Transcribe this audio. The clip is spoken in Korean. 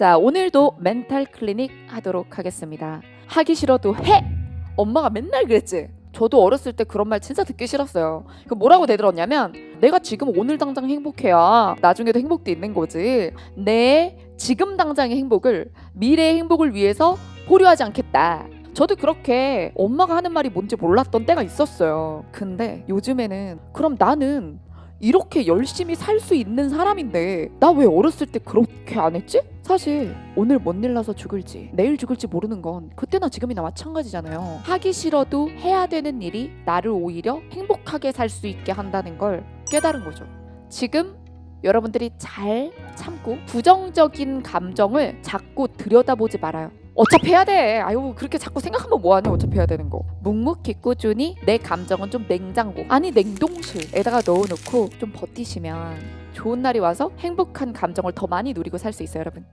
자, 오늘도 멘탈 클리닉 하도록 하겠습니다. 하기 싫어도 해! 엄마가 맨날 그랬지. 저도 어렸을 때 그런 말 진짜 듣기 싫었어요. 그 뭐라고 대들었냐면 내가 지금 오늘 당장 행복해야 나중에도 행복도 있는 거지. 내 지금 당장의 행복을 미래의 행복을 위해서 보류하지 않겠다. 저도 그렇게 엄마가 하는 말이 뭔지 몰랐던 때가 있었어요. 근데 요즘에는 그럼 나는 이렇게 열심히 살 수 있는 사람인데 나 왜 어렸을 때 그렇게 안 했지? 사실 오늘 못 일나서 죽을지 내일 죽을지 모르는 건 그때나 지금이나 마찬가지잖아요. 하기 싫어도 해야 되는 일이 나를 오히려 행복하게 살 수 있게 한다는 걸 깨달은 거죠. 지금 여러분들이 잘 참고 부정적인 감정을 자꾸 들여다보지 말아요. 어차피 해야 돼. 아유 그렇게 자꾸 생각하면 뭐하냐. 어차피 해야 되는 거. 묵묵히 꾸준히 내 감정은 좀 냉장고 아니 냉동실에다가 넣어놓고 좀 버티시면 좋은 날이 와서 행복한 감정을 더 많이 누리고 살 수 있어요, 여러분.